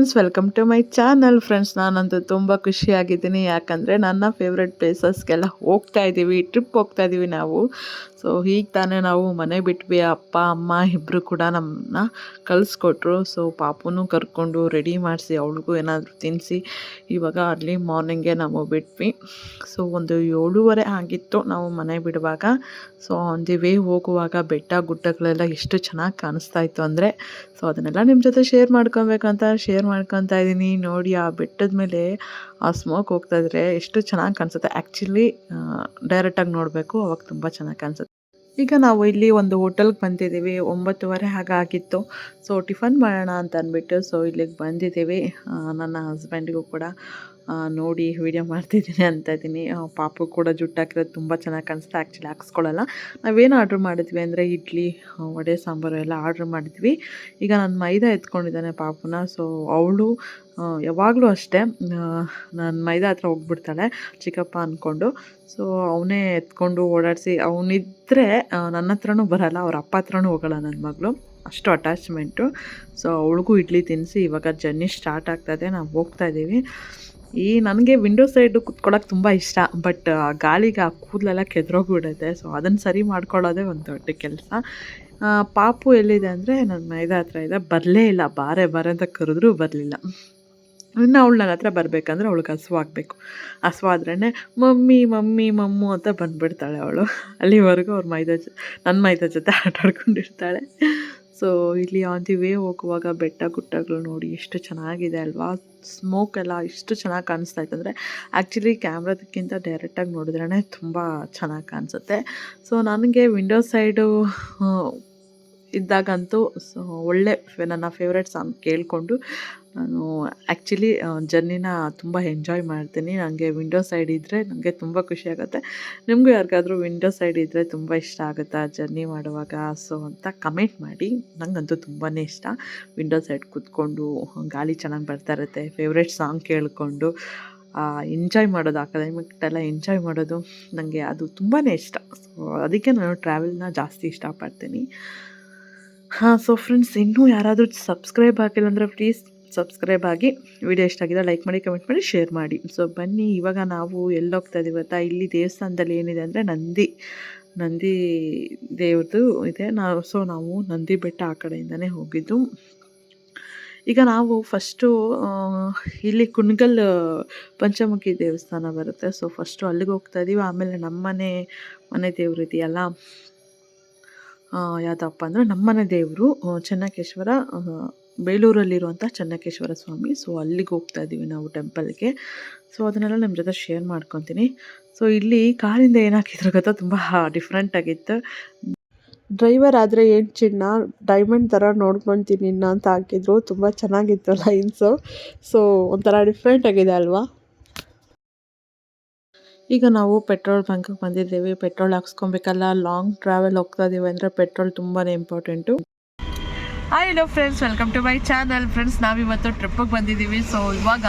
Friends welcome to my channel friends ನಾನಂತೂ ತುಂಬ ಖುಷಿಯಾಗಿದ್ದೀನಿ. ಯಾಕಂದರೆ ನನ್ನ ಫೇವ್ರೆಟ್ ಪ್ಲೇಸಸ್ಗೆಲ್ಲ ಹೋಗ್ತಾ ಇದ್ದೀವಿ ಟ್ರಿಪ್ ಹೋಗ್ತಾ ಇದ್ದೀವಿ ನಾವು. ಸೊ ಹೀಗೆ ತಾನೇ ನಾವು ಮನೆ ಬಿಟ್ವಿ, ಅಪ್ಪ, ಅಮ್ಮ ಇಬ್ಬರು ಕೂಡ ನಮ್ಮನ್ನ ಕಳಿಸ್ಕೊಟ್ರು. ಸೊ ಪಾಪುನೂ ಕರ್ಕೊಂಡು ರೆಡಿ ಮಾಡಿಸಿ, ಅವಳಿಗೂ ಏನಾದರೂ ತಿನ್ನಿಸಿ ಇವಾಗ ಅರ್ಲಿ ಮಾರ್ನಿಂಗೇ ನಾವು ಬಿಟ್ವಿ. ಸೊ ಒಂದು ಏಳುವರೆ ಆಗಿತ್ತು ನಾವು ಮನೆ ಬಿಡುವಾಗ. ಸೊ ಆನ್ ದಿ ವೇ ಹೋಗುವಾಗ ಬೆಟ್ಟ ಗುಡ್ಡಗಳೆಲ್ಲ ಎಷ್ಟು ಚೆನ್ನಾಗಿ ಕಾಣಿಸ್ತಾ ಇತ್ತು ಅಂದರೆ ಸೊ ಅದನ್ನೆಲ್ಲ ನಿಮ್ಮ ಜೊತೆ ಶೇರ್ ಮಾಡ್ಕೊಬೇಕಂತ ಶೇರ್ ಮಾಡ್ಕೊತಾ ಇದ್ದೀನಿ. ನೋಡಿ, ಆ ಬೆಟ್ಟದ ಮೇಲೆ ಆ ಸ್ಮೋಕ್ ಹೋಗ್ತಾ ಇದ್ರೆ ಎಷ್ಟು ಚೆನ್ನಾಗಿ ಕಾಣಿಸುತ್ತೆ. ಆ್ಯಕ್ಚುಲಿ ಡೈರೆಕ್ಟಾಗಿ ನೋಡಬೇಕು, ಅವಾಗ ತುಂಬ ಚೆನ್ನಾಗಿ ಕಾಣಿಸುತ್ತೆ. ಈಗ ನಾವು ಇಲ್ಲಿ ಒಂದು ಹೋಟೆಲ್ಗೆ ಬಂದಿದ್ದೀವಿ. ಒಂಬತ್ತುವರೆ ಹಾಗಾಗಿತ್ತು ಸೊ ಟಿಫನ್ ಮಾಡೋಣ ಅಂತ ಅಂದ್ಬಿಟ್ಟು ಸೊ ಇಲ್ಲಿಗೆ ಬಂದಿದ್ದೀವಿ. ನನ್ನ ಹಸ್ಬೆಂಡಿಗೂ ಕೂಡ. ನೋಡಿ ವಿಡಿಯೋ ಮಾಡ್ತಿದ್ದೀನಿ ಅಂತ ಇದ್ದೀನಿ. ಪಾಪು ಕೂಡ ಜುಟ್ಟು ಹಾಕಿರೋದು ತುಂಬ ಚೆನ್ನಾಗಿ ಕಾಣಿಸ್ತಾ ಆ್ಯಕ್ಚುಲಿ ಹಾಕ್ಸ್ಕೊಳ್ಳಲ್ಲ ನಾವೇನು ಆರ್ಡ್ರ್ ಮಾಡಿದ್ವಿ ಅಂದರೆ ಇಡ್ಲಿ ವಡೆ, ಸಾಂಬಾರು ಎಲ್ಲ ಆರ್ಡ್ರ್ ಮಾಡಿದ್ವಿ. ಈಗ ನಾನು ಮೈದಾ ಎತ್ಕೊಂಡಿದ್ದಾನೆ ಪಾಪುನ. ಸೊ ಅವಳು ಯಾವಾಗಲೂ ಅಷ್ಟೇ ನಾನು ಮೈದಾ ಹತ್ರ ಹೋಗ್ಬಿಡ್ತಾಳೆ ಚಿಕ್ಕಪ್ಪ ಅಂದ್ಕೊಂಡು ಸೊ ಅವನೇ ಎತ್ಕೊಂಡು ಓಡಾಡಿಸಿ ಅವನಿದ್ದರೆ ನನ್ನ ಹತ್ರನೂ ಬರಲ್ಲ, ಅವ್ರ ಅಪ್ಪ ಹತ್ರನೂ ಹೋಗಲ್ಲ ನನ್ನ ಮಗಳು. ಅಷ್ಟು ಅಟ್ಯಾಚ್ಮೆಂಟು ಸೊ ಅವಳಿಗೂ ಇಡ್ಲಿ ತಿನ್ನಿಸಿ ಇವಾಗ ಜರ್ನಿ ಸ್ಟಾರ್ಟ್ ಆಗ್ತದೆ ನಾವು ಹೋಗ್ತಾ ಇದ್ದೀವಿ. ಈ ನನಗೆ ವಿಂಡೋ ಸೈಡು ಕುತ್ಕೊಳ್ಳೋಕೆ ತುಂಬ ಇಷ್ಟ ಬಟ್ ಗಾಳಿಗೆ ಆ ಕೂದಲೆಲ್ಲ ಕೆದ್ರೋಗ್ಬಿಡುತ್ತೆ ಸೊ ಅದನ್ನು ಸರಿ ಮಾಡ್ಕೊಳ್ಳೋದೇ ಒಂದು ದೊಡ್ಡ ಕೆಲಸ. ಪಾಪು ಎಲ್ಲಿದೆ ಅಂದರೆ ನನ್ನ ಮೈದಾ ಹತ್ರ ಇದೆ, ಬರಲೇ ಇಲ್ಲ, ಬಾರೆ ಬಾರೆ ಅಂತ ಕರೆದ್ರೂ ಬರಲಿಲ್ಲ. ಇನ್ನು ಅವಳು ನನ್ನ ಹತ್ರ ಬರಬೇಕಂದ್ರೆ ಅವಳಿಗೆ ಹಸುವಾಗಬೇಕು ಹಸುವಾದ್ರೇ ಮಮ್ಮಿ ಮಮ್ಮಿ, ಮಮ್ಮು ಅಂತ ಬಂದುಬಿಡ್ತಾಳೆ ಅವಳು. ಅಲ್ಲಿವರೆಗೂ ಅವ್ರ ಮೈದಾ ಜ ನನ್ನ ಮೈದಾ ಜೊತೆ ಆಟಾಡ್ಕೊಂಡಿರ್ತಾಳೆ ಸೊ ಇಲ್ಲಿ ಆನ್ ದಿ ವೇ ಹೋಗುವಾಗ ಬೆಟ್ಟ ಗುಡ್ಡಗಳು ನೋಡಿ ಎಷ್ಟು ಚೆನ್ನಾಗಿದೆ ಅಲ್ವಾ? ಸ್ಮೋಕ್ ಎಲ್ಲ ಎಷ್ಟು ಚೆನ್ನಾಗಿ ಕಾಣಿಸ್ತಾ ಇತ್ತು ಅಂದರೆ ಆ್ಯಕ್ಚುಲಿ ಕ್ಯಾಮ್ರಾದಕ್ಕಿಂತ ಡೈರೆಕ್ಟಾಗಿ ನೋಡಿದ್ರೇ ತುಂಬ ಚೆನ್ನಾಗಿ ಕಾಣಿಸುತ್ತೆ. ಸೊ ನನಗೆ ವಿಂಡೋ ಸೈಡು ಇದ್ದಾಗಂತೂ ಸೊ, ಒಳ್ಳೆ ನನ್ನ ಫೇವ್ರೆಟ್ ಸಾಂಗ್ ಕೇಳಿಕೊಂಡು ನಾನು ಆ್ಯಕ್ಚುಲಿ ಜರ್ನಿನ ತುಂಬ ಎಂಜಾಯ್ ಮಾಡ್ತೀನಿ. ನನಗೆ ವಿಂಡೋ ಸೈಡ್ ಇದ್ದರೆ ನನಗೆ ತುಂಬ ಖುಷಿ ಆಗುತ್ತೆ. ನಿಮಗೂ ಯಾರಿಗಾದ್ರೂ ವಿಂಡೋ ಸೈಡ್ ಇದ್ದರೆ ತುಂಬ ಇಷ್ಟ ಆಗುತ್ತಾ? ಜರ್ನಿ ಮಾಡುವಾಗ ಸೊ ಅಂತ ಕಮೆಂಟ್ ಮಾಡಿ. ನನಗಂತೂ ತುಂಬಾ ಇಷ್ಟ. ವಿಂಡೋ ಸೈಡ್ ಕೂತ್ಕೊಂಡು ಗಾಳಿ ಚೆನ್ನಾಗಿ ಬರ್ತಾ ಇರುತ್ತೆ. ಫೇವ್ರೆಟ್ ಸಾಂಗ್ ಕೇಳಿಕೊಂಡು ಎಂಜಾಯ್ ಮಾಡೋದು ಅಕಾಡೆಮಿಕ್ಟೆಲ್ಲ ಎಂಜಾಯ್ ಮಾಡೋದು ನನಗೆ ಅದು ತುಂಬಾ ಇಷ್ಟ. ಸೊ ಅದಕ್ಕೆ ನಾನು ಟ್ರಾವೆಲ್ನ ಜಾಸ್ತಿ ಇಷ್ಟಪಡ್ತೀನಿ. ಹಾಂ ಸೊ ಫ್ರೆಂಡ್ಸ್ ಇನ್ನೂ ಯಾರಾದರೂ ಸಬ್ಸ್ಕ್ರೈಬ್ ಆಗಿಲ್ಲ ಅಂದರೆ ಪ್ಲೀಸ್ ಸಬ್ಸ್ಕ್ರೈಬ್ ಆಗಿ. ವಿಡಿಯೋ ಇಷ್ಟ ಆಗಿದೆ ಲೈಕ್ ಮಾಡಿ ಕಮೆಂಟ್ ಮಾಡಿ ಶೇರ್ ಮಾಡಿ. ಸೊ ಬನ್ನಿ, ಇವಾಗ ನಾವು ಎಲ್ಲಿ ಹೋಗ್ತಾ ಇದೀವಿ ಗೊತ್ತಾ? ಇಲ್ಲಿ ದೇವಸ್ಥಾನದಲ್ಲಿ ಏನಿದೆ ಅಂದರೆ ನಂದಿ ನಂದಿ ದೇವ್ರದ್ದು ಇದೆ. ನಾವು ಸೊ ನಾವು ನಂದಿ ಬೆಟ್ಟ ಆ ಕಡೆಯಿಂದನೇ ಹೋಗಿದ್ದು. ಈಗ ನಾವು ಫಸ್ಟು ಇಲ್ಲಿ ಕುಣಗಲ್ ಪಂಚಮುಖಿ ದೇವಸ್ಥಾನ ಬರುತ್ತೆ. ಸೊ ಫಸ್ಟು ಅಲ್ಲಿಗೆ ಹೋಗ್ತಾ ಇದ್ದೀವಿ. ಆಮೇಲೆ ನಮ್ಮನೆ ಮನೆ ದೇವ್ರು ಇದೆಯಲ್ಲ ಯಾವುದಪ್ಪ ಅಂದರೆ ನಮ್ಮನೆ ದೇವರು ಚೆನ್ನಕೇಶ್ವರ ಬೇಲೂರಲ್ಲಿರುವಂಥ ಚೆನ್ನಕೇಶ್ವರ ಸ್ವಾಮಿ. ಸೊ ಅಲ್ಲಿಗೆ ಹೋಗ್ತಾ ಇದ್ದೀವಿ ನಾವು ಟೆಂಪಲ್ಗೆ ಸೊ ಅದನ್ನೆಲ್ಲ ನಿಮ್ಮ ಜೊತೆ ಶೇರ್ ಮಾಡ್ಕೊತೀನಿ. ಸೊ ಇಲ್ಲಿ ಕಾರಿಂದ ಏನಾಕಿದ್ರು ಗೊತ್ತಾ? ತುಂಬ ಡಿಫ್ರೆಂಟ್ ಆಗಿತ್ತು. ಡ್ರೈವರ್ ಆದರೆ ಏನು ಚಿನ್ನ? ಡೈಮಂಡ್ ಥರ ನೋಡ್ಕೊತೀನಿ ಅಂತ ಹಾಕಿದ್ರು. ತುಂಬ ಚೆನ್ನಾಗಿತ್ತು ಲೈನ್ಸು ಸೊ ಒಂಥರ ಡಿಫ್ರೆಂಟ್ ಆಗಿದೆ ಅಲ್ವಾ? ಈಗ ನಾವು ಪೆಟ್ರೋಲ್ ಬಂಕ್ಗೆ ಬಂದಿದ್ದೀವಿ. ಪೆಟ್ರೋಲ್ ಹಾಕ್ಸ್ಕೊಬೇಕಲ್ಲ. ಲಾಂಗ್ ಟ್ರಾವೆಲ್ ಹೋಗ್ತಾ ಇದೀವಿ ಅಂದರೆ ಪೆಟ್ರೋಲ್ ತುಂಬಾ important hi hello friends welcome to my channel friends ನಾವಿವತ್ತು ಟ್ರಿಪ್ಪಿಗೆ ಬಂದಿದ್ದೀವಿ. ಸೊ ಇವಾಗ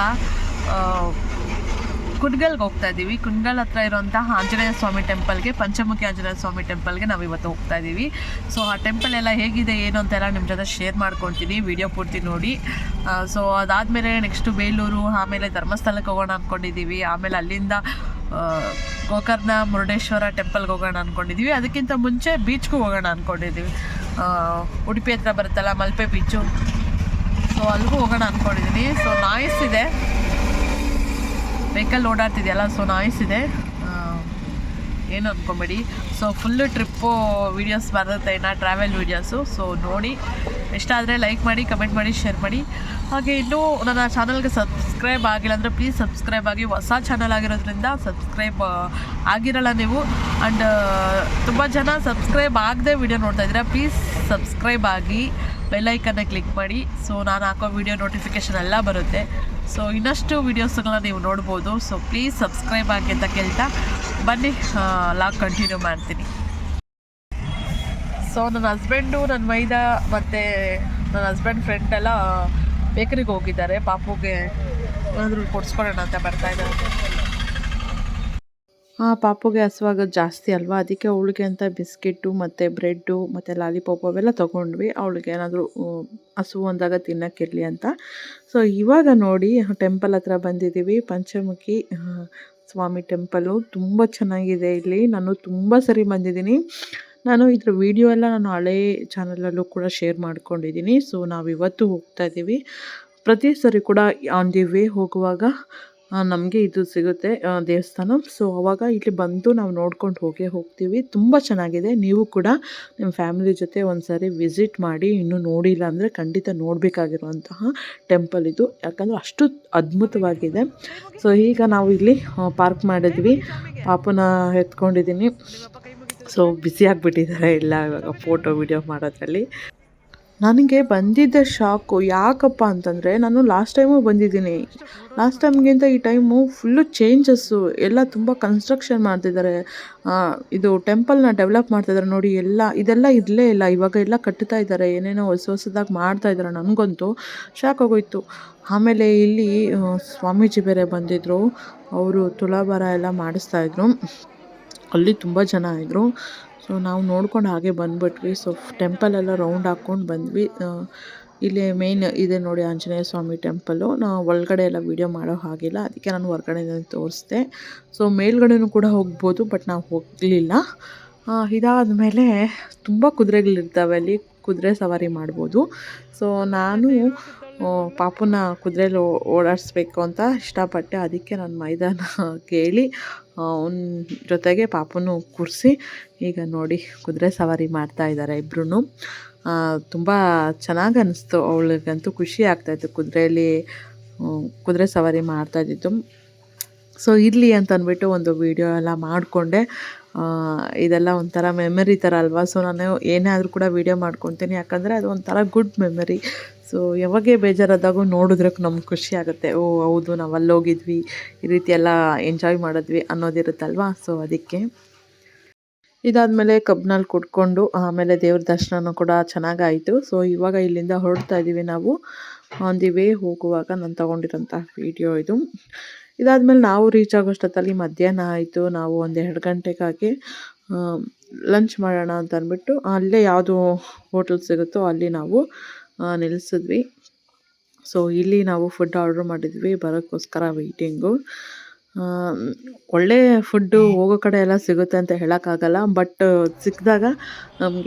ಕುನ್ಗಲ್ಗೆ ಹೋಗ್ತಾ ಇದ್ದೀವಿ ಕುಡ್ಗಲ್ ಹತ್ರ ಇರುವಂತಹ ಆಂಜನೇಯ ಸ್ವಾಮಿ ಟೆಂಪಲ್ಗೆ, ಪಂಚಮುಖಿ ಆಂಜನೇಯ ಸ್ವಾಮಿ ಟೆಂಪಲ್ಗೆ ನಾವು ಇವತ್ತು ಹೋಗ್ತಾ ಇದ್ದೀವಿ ಸೊ, ಆ ಟೆಂಪಲ್ ಎಲ್ಲ ಹೇಗಿದೆ, ಏನು ಅಂತೆಲ್ಲ ನಿಮ್ಮ ಜೊತೆ ಶೇರ್ ಮಾಡ್ಕೊತೀನಿ. ವಿಡಿಯೋ ಪೂರ್ತಿ ನೋಡಿ. ಸೊ, ಅದಾದಮೇಲೆ ನೆಕ್ಸ್ಟು ಬೇಲೂರು, ಆಮೇಲೆ ಧರ್ಮಸ್ಥಳಕ್ಕೆ ಹೋಗೋಣ ಅಂದ್ಕೊಂಡಿದ್ದೀವಿ ಆಮೇಲೆ ಅಲ್ಲಿಂದ ಗೋಕರ್ಣ ಮುರುಡೇಶ್ವರ ಟೆಂಪಲ್ಗೆ ಹೋಗೋಣ ಅಂದ್ಕೊಂಡಿದ್ದೀವಿ ಅದಕ್ಕಿಂತ ಮುಂಚೆ ಬೀಚ್ಗೂ ಹೋಗೋಣ ಅಂದ್ಕೊಂಡಿದ್ದೀವಿ ಉಡುಪಿ ಹತ್ರ ಬರುತ್ತಲ್ಲ, ಮಲ್ಪೆ ಬೀಚು. ಸೊ ಅಲ್ಲಿಗೂ ಹೋಗೋಣ ಅಂದ್ಕೊಂಡಿದ್ದೀನಿ ಸೊ ನಾಯ್ಸ್ ಇದೆ. ವೆಹಿಕಲ್ ಓಡಾಡ್ತಿದೆಯಲ್ಲ ಸೊ ನಾಯ್ಸ್ ಇದೆ. ಏನು ಅಂದ್ಕೊಂಬೇಡಿ ಸೊ ಫುಲ್ಲು ಟ್ರಿಪ್ಪು ವೀಡಿಯೋಸ್ ಬರುತ್ತೆ, ಇನ್ನು ಟ್ರಾವೆಲ್ ವೀಡಿಯೋಸು ಸೊ ನೋಡಿ. ಇಷ್ಟಾದರೆ ಲೈಕ್ ಮಾಡಿ ಕಮೆಂಟ್ ಮಾಡಿ ಶೇರ್ ಮಾಡಿ. ಹಾಗೆ ಇನ್ನೂ ನನ್ನ ಚಾನಲ್ಗೆ ಸಬ್ಸ್ಕ್ರೈಬ್ ಆಗಿಲ್ಲ ಅಂದರೆ ಪ್ಲೀಸ್ ಸಬ್ಸ್ಕ್ರೈಬ್ ಆಗಿ. ಹೊಸ ಚಾನಲ್ ಆಗಿರೋದ್ರಿಂದ ಸಬ್ಸ್ಕ್ರೈಬ್ ಆಗಿರಲ್ಲ ನೀವು. ಆ್ಯಂಡ್ ತುಂಬ ಜನ ಸಬ್ಸ್ಕ್ರೈಬ್ ಆಗದೆ ವಿಡಿಯೋ ನೋಡ್ತಾ ಇದ್ದೀರಾ ಪ್ಲೀಸ್ ಸಬ್ಸ್ಕ್ರೈಬ್ ಆಗಿ ಬೆಲ್ಲೈಕನ್ನ ಕ್ಲಿಕ್ ಮಾಡಿ. ಸೊ ನಾನು ಹಾಕೋ ವೀಡಿಯೋ ನೋಟಿಫಿಕೇಷನ್ ಎಲ್ಲ ಬರುತ್ತೆ. ಸೊ ಇನ್ನಷ್ಟು ವೀಡಿಯೋಸ್ಗಳನ್ನ ನೀವು ನೋಡ್ಬೋದು. ಸೊ ಪ್ಲೀಸ್ ಸಬ್ಸ್ಕ್ರೈಬ್ ಆಗಿ ಅಂತ ಕೇಳ್ತಾ ಬನ್ನಿ. ಲಾಗ್ ಕಂಟಿನ್ಯೂ ಮಾಡ್ತೀನಿ. ಸೊ ನನ್ನ ಹಸ್ಬೆಂಡು ನನ್ನ ಮೈದ ಮತ್ತು ನನ್ನ ಹಸ್ಬೆಂಡ್ ಫ್ರೆಂಡ್ ಎಲ್ಲ ಬೇಕರಿಗೆ ಹೋಗಿದ್ದಾರೆ. ಪಾಪುಗೆ ಏನಾದರೂ ಕೊಡಿಸ್ಕೊಳ್ಳೋಣ ಅಂತ ಬರ್ತಾ ಇದ್ದಾರೆ. ಆ, ಪಾಪುಗೆ ಹಸುವಾಗೋದು ಜಾಸ್ತಿ ಅಲ್ವಾ? ಅದಕ್ಕೆ ಅವಳಿಗೆ ಅಂತ ಬಿಸ್ಕೆಟ್ಟು ಮತ್ತು ಬ್ರೆಡ್ಡು ಮತ್ತು ಲಾಲಿಪಾಪ್ ಅವೆಲ್ಲ ತೊಗೊಂಡ್ವಿ. ಅವಳಿಗೆ ಏನಾದರೂ ಹಸುವು ಅಂದಾಗ ತಿನ್ನೋಕ್ಕಿರಲಿ ಅಂತ. ಸೊ ಇವಾಗ ನೋಡಿ ಟೆಂಪಲ್ ಹತ್ರ ಬಂದಿದ್ದೀವಿ. ಪಂಚಮುಖಿ ಸ್ವಾಮಿ ಟೆಂಪಲು ತುಂಬ ಚೆನ್ನಾಗಿದೆ ಇಲ್ಲಿ. ನಾನು ತುಂಬ ಸರಿ ಬಂದಿದ್ದೀನಿ. ನಾನು ಇದ್ರ ವಿಡಿಯೋ ಎಲ್ಲ ನಾನು ಹಳೇ ಚಾನಲಲ್ಲೂ ಕೂಡ ಶೇರ್ ಮಾಡ್ಕೊಂಡಿದ್ದೀನಿ. ಸೊ ನಾವು ಇವತ್ತು ಹೋಗ್ತಾ ಇದ್ದೀವಿ. ಪ್ರತಿ ಸರಿ ಕೂಡ ಆನ್ ದಿ ವೇ ಹೋಗುವಾಗ ನಮಗೆ ಇದು ಸಿಗುತ್ತೆ ದೇವಸ್ಥಾನ. ಸೊ ಅವಾಗ ಇಲ್ಲಿ ಬಂದು ನಾವು ನೋಡ್ಕೊಂಡು ಹೋಗೇ ಹೋಗ್ತೀವಿ. ತುಂಬ ಚೆನ್ನಾಗಿದೆ. ನೀವು ಕೂಡ ನಿಮ್ಮ ಫ್ಯಾಮಿಲಿ ಜೊತೆ ಒಂದು ಸಾರಿ ವಿಸಿಟ್ ಮಾಡಿ, ಇನ್ನೂ ನೋಡಿಲ್ಲ ಅಂದರೆ ಖಂಡಿತ ನೋಡಬೇಕಾಗಿರುವಂತಹ ಟೆಂಪಲ್ ಇದು. ಯಾಕಂದರೆ ಅಷ್ಟು ಅದ್ಭುತವಾಗಿದೆ. ಸೊ ಈಗ ನಾವು ಇಲ್ಲಿ ಪಾರ್ಕ್ ಮಾಡಿದ್ವಿ. ಪಾಪನ ಎತ್ಕೊಂಡಿದ್ದೀನಿ. ಸೊ ಬಿಸಿ ಆಗಿಬಿಟ್ಟಿದ್ದಾರೆ ಎಲ್ಲ ಇವಾಗ ಫೋಟೋ ವಿಡಿಯೋ ಮಾಡೋದ್ರಲ್ಲಿ. ನನಗೆ ಬಂದಿದ್ದ ಶಾಕು ಯಾಕಪ್ಪ ಅಂತಂದರೆ ನಾನು ಲಾಸ್ಟ್ ಟೈಮು ಬಂದಿದ್ದೀನಿ. ಲಾಸ್ಟ್ ಟೈಮ್ಗಿಂತ ಈ ಟೈಮು ಫುಲ್ಲು ಚೇಂಜಸ್ಸು ಎಲ್ಲ ತುಂಬ ಕನ್ಸ್ಟ್ರಕ್ಷನ್ ಮಾಡ್ತಿದ್ದಾರೆ. ಇದು ಟೆಂಪಲ್ನ ಡೆವಲಪ್ ಮಾಡ್ತಿದ್ದಾರೆ ನೋಡಿ, ಎಲ್ಲ, ಇದೆಲ್ಲ ಇರಲೇ ಇಲ್ಲ. ಇವಾಗ ಎಲ್ಲ ಕಟ್ತಾ ಇದ್ದಾರೆ. ಏನೇನೋ ಹೊಸ ಹೊಸದಾಗಿ ಮಾಡ್ತಾ ಇದ್ದಾರೆ ನನಗಂತೂ. ಶಾಕ್ ಆಗೋಯ್ತು. ಆಮೇಲೆ ಇಲ್ಲಿ ಸ್ವಾಮೀಜಿ ಬೇರೆ ಬಂದಿದ್ದರು ಅವರು ತುಲಾಭಾರ ಎಲ್ಲ ಮಾಡಿಸ್ತಾಯಿದ್ರು ಅಲ್ಲಿ ತುಂಬ ಜನ ಇದ್ದರು ಸೊ ನಾವು ನೋಡ್ಕೊಂಡು ಹಾಗೆ ಬಂದ್ಬಿಟ್ವಿ. ಸೊ ಟೆಂಪಲ್ ಎಲ್ಲ ರೌಂಡ್ ಹಾಕ್ಕೊಂಡು ಬಂದ್ವಿ. ಇಲ್ಲಿ ಮೇಯ್ನ್ ಇದೆ ನೋಡಿ ಆಂಜನೇಯ ಸ್ವಾಮಿ ಟೆಂಪಲ್ಲು ನಾವು ಒಳಗಡೆ ಎಲ್ಲ ವೀಡಿಯೋ ಮಾಡೋ ಹಾಗಿಲ್ಲ. ಅದಕ್ಕೆ ನಾನು ಹೊರಗಡೆ ತೋರಿಸ್ದೆ. ಸೊ ಮೇಲ್ಗಡೆನೂ ಕೂಡ ಹೋಗ್ಬೋದು ಬಟ್ ನಾವು ಹೋಗಲಿಲ್ಲ. ಇದಾದ ಮೇಲೆ ತುಂಬ ಕುದುರೆಗಳಿರ್ತವೆ ಅಲ್ಲಿ. ಕುದುರೆ ಸವಾರಿ ಮಾಡ್ಬೋದು. ಸೊ ನಾನು ಪಾಪುನ ಕುದುರೆಲಿ ಓಡಾಡಿಸ್ಬೇಕು ಅಂತ ಇಷ್ಟಪಟ್ಟೆ. ಅದಕ್ಕೆ ನಾನು ಮೈದಾನ ಕೇಳಿ ಅವನ ಜೊತೆಗೆ ಪಾಪುನೂ ಕೂರಿಸಿ, ಈಗ ನೋಡಿ ಕುದುರೆ ಸವಾರಿ ಮಾಡ್ತಾ ಇದ್ದಾರೆ ಇಬ್ಬರೂ ತುಂಬ ಚೆನ್ನಾಗಿ ಅನ್ನಿಸ್ತು ಅವಳಿಗಂತೂ ಖುಷಿ ಆಗ್ತಾಯಿತ್ತು ಕುದುರೆಯಲ್ಲಿ ಕುದುರೆ ಸವಾರಿ ಮಾಡ್ತಾ ಇದ್ದಿತ್ತು ಸೊ, ಇರಲಿ ಅಂತ ಅಂದ್ಬಿಟ್ಟು ಒಂದು ವೀಡಿಯೋ ಎಲ್ಲ ಮಾಡಿಕೊಂಡೆ. ಇದೆಲ್ಲ ಒಂಥರ ಮೆಮರಿ ಥರ ಅಲ್ವಾ? ಸೊ, ನಾನು ಏನೇ ಆದರೂ ಕೂಡ ವೀಡಿಯೋ ಮಾಡ್ಕೊತೀನಿ, ಯಾಕಂದರೆ ಅದು ಒಂಥರ ಗುಡ್ ಮೆಮರಿ. ಸೊ ಯಾವಾಗೇ ಬೇಜಾರಾದಾಗೂ ನೋಡಿದ್ರೆ ನಮ್ಗೆ ಖುಷಿ ಆಗುತ್ತೆ. ಓ, ಹೌದು, ನಾವು ಅಲ್ಲಿ ಹೋಗಿದ್ವಿ ಈ ರೀತಿ ಎಲ್ಲ ಎಂಜಾಯ್ ಮಾಡಿದ್ವಿ ಅನ್ನೋದಿರುತ್ತಲ್ವಾ? ಸೊ ಅದಕ್ಕೆ. ಇದಾದಮೇಲೆ ಕಬ್ನಲ್ಲಿ ಕುಡ್ಕೊಂಡು, ಆಮೇಲೆ ದೇವ್ರ ದರ್ಶನನೂ ಕೂಡ ಚೆನ್ನಾಗಾಯಿತು. ಸೊ ಇವಾಗ ಇಲ್ಲಿಂದ ಹೊರಡ್ತಾ ಇದ್ದೀವಿ ನಾವು. ಆನ್ ದಿ ವೇ ಹೋಗುವಾಗ ನಾನು ತೊಗೊಂಡಿರೋಂಥ ವೀಡಿಯೋ ಇದು. ಇದಾದಮೇಲೆ ನಾವು ರೀಚ್ ಆಗೋಷ್ಟೊತ್ತಲ್ಲಿ ಮಧ್ಯಾಹ್ನ ಆಯಿತು. ನಾವು ಒಂದು ಎರಡು ಗಂಟೆಗಾಗಿ ಲಂಚ್ ಮಾಡೋಣ ಅಂತ ಅಂದ್ಬಿಟ್ಟು, ಅಲ್ಲೇ ಯಾವುದು ಹೋಟೆಲ್ ಸಿಗುತ್ತೋ ಅಲ್ಲಿ ನಾವು ನಿಲ್ಲಿಸಿದ್ವಿ. ಸೊ ಇಲ್ಲಿ ನಾವು ಫುಡ್ ಆರ್ಡ್ರ್ ಮಾಡಿದ್ವಿ. ಬರೋಕ್ಕೋಸ್ಕರ ವೆಯ್ಟಿಂಗು ಒಳ್ಳೆ ಫುಡ್ಡು ಹೋಗೋ ಕಡೆ ಎಲ್ಲ ಸಿಗುತ್ತೆ ಅಂತ ಹೇಳೋಕ್ಕಾಗಲ್ಲ. ಬಟ್ ಸಿಕ್ಕಿದಾಗ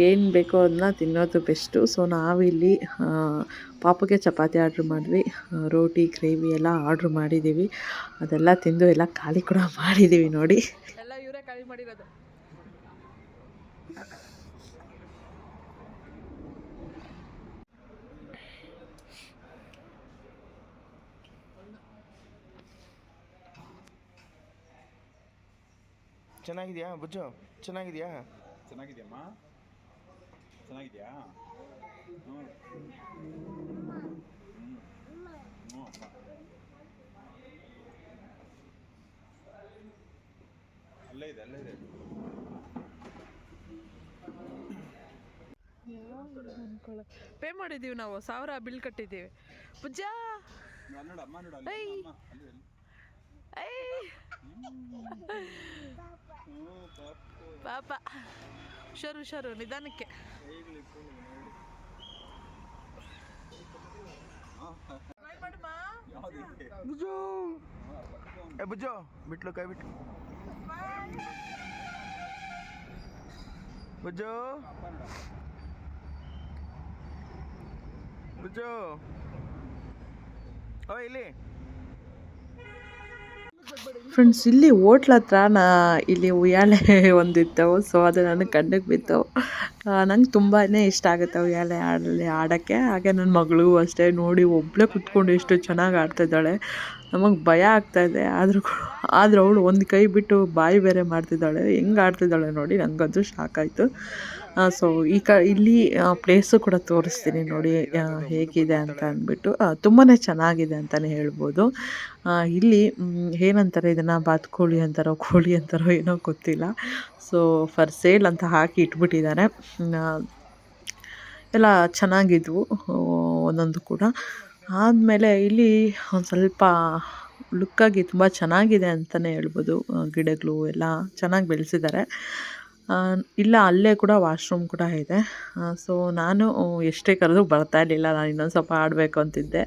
ಏನು ಬೇಕೋ ಅದನ್ನ ತಿನ್ನೋದು ಬೆಸ್ಟು ಸೊ ನಾವಿಲ್ಲಿ ಪಾಪಗೆ ಚಪಾತಿ ಆರ್ಡ್ರ್ ಮಾಡಿದ್ವಿ ರೋಟಿ ಗ್ರೇವಿ ಎಲ್ಲ ಆರ್ಡ್ರ್ ಮಾಡಿದ್ದೀವಿ ಅದೆಲ್ಲ ತಿಂದು ಎಲ್ಲ ಖಾಲಿ ಕೂಡ ಮಾಡಿದ್ದೀವಿ ನೋಡಿ. ಎಲ್ಲ ಇವರೇ ಖಾಲಿ ಮಾಡಿರೋದು. ಚೆನ್ನಾಗಿದ್ಯಾ ಬುಜ್ಜು? ಚೆನ್ನಾಗಿದ್ಯಾ? ಚೆನ್ನಾಗಿದೆಯಮ್ಮ? ಚೆನ್ನಾಗಿದೆಯಾ? ಹ್ಞೂ ಹ್ಞೂ ಅಲ್ಲೇ ಇದೆ ಅಲ್ಲೇ ಇದೆ. ಪೇ ಮಾಡಿದ್ದೀವಿ ನಾವು ಸಾವಿರ ಬಿಲ್ ಕಟ್ಟಿದ್ದೀವಿ. ಪೂಜಾ! ಐ. ಐ ಪಾಪು. ಹುಷಾರು ಹುಷಾರು ನಿಧಾನಕ್ಕೆ. ಬುಜ್ಜು. ಏ ಬುಜ್ಜು ಬಿಟ್ಲು ಕೈ ಬಿಟ್ಲು. ಬುಜ್ಜು. ಬುಜ್ಜು. ಓ ಇಲ್ಲಿ. ಫ್ರೆಂಡ್ಸ್ ಇಲ್ಲಿ ಹೋಟ್ಲ್ ಹತ್ರ ನಾ ಇಲ್ಲಿ ಉಯ್ಯಾಲೆ ಒಂದಿತ್ತು. ಸೊ ಅದು ನನಗೆ ಕಣ್ಣಿಗೆ ಬಿದ್ದವು ನಂಗೆ ತುಂಬಾ ಇಷ್ಟ ಆಗುತ್ತೆ ಉಯ್ಯಾಲೆ ಆಡಲಿ ಆಡೋಕ್ಕೆ ಹಾಗೆ ನನ್ನ ಮಗಳು ಅಷ್ಟೇ ನೋಡಿ ಒಬ್ಬಳೇ ಕುತ್ಕೊಂಡು ಎಷ್ಟು ಚೆನ್ನಾಗಿ ಆಡ್ತಿದ್ದಾಳೆ ನಮಗೆ ಭಯ ಆಗ್ತಾಯಿದೆ ಆದರೂ ಆದರೂ ಅವಳು ಒಂದು ಕೈ ಬಿಟ್ಟು ಬಾಯಿ ಬೇರೆ ಮಾಡ್ತಿದ್ದಾಳೆ. ಹೆಂಗೆ ಆಡ್ತಿದ್ದಾಳೆ ನೋಡಿ ನನಗಂತೂ ಶಾಕ್ ಆಯಿತು. ಸೊ ಈ ಕ, ಇಲ್ಲಿ ಪ್ಲೇಸು ಕೂಡ ತೋರಿಸ್ತೀನಿ ನೋಡಿ ಹೇಗಿದೆ ಅಂತ ಅಂದ್ಬಿಟ್ಟು. ತುಂಬಾ ಚೆನ್ನಾಗಿದೆ ಅಂತಲೇ ಹೇಳ್ಬೋದು. ಇಲ್ಲಿ ಏನಂತಾರೆ ಇದನ್ನು? ಬಾತುಕೋಳಿ ಅಂತಾರೋ, ಕೋಳಿ ಅಂತಾರೋ ಏನೋ ಗೊತ್ತಿಲ್ಲ. ಸೊ ಫರ್ ಸೇಲ್ ಅಂತ ಹಾಕಿ ಇಟ್ಬಿಟ್ಟಿದ್ದಾರೆ. ಎಲ್ಲ ಚೆನ್ನಾಗಿದ್ವು ಒಂದೊಂದು ಕೂಡ. ಆದಮೇಲೆ ಇಲ್ಲಿ ಒಂದು ಸ್ವಲ್ಪ ಲುಕ್ಕಾಗಿ ತುಂಬ ಚೆನ್ನಾಗಿದೆ ಅಂತಲೇ ಹೇಳ್ಬೋದು. ಗಿಡಗಳು ಎಲ್ಲ ಚೆನ್ನಾಗಿ ಬೆಳೆಸಿದ್ದಾರೆ ಇಲ್ಲ, ಅಲ್ಲೇ ಕೂಡ ವಾಶ್ರೂಮ್ ಕೂಡ ಇದೆ. ಸೊ ನಾನು ಎಷ್ಟೇ ಕರೆದು ಬರ್ತಾ ಇರಲಿಲ್ಲ. ನಾನು ಇನ್ನೊಂದು ಸ್ವಲ್ಪ ಆಡಬೇಕು ಅಂತಿದ್ದೆ.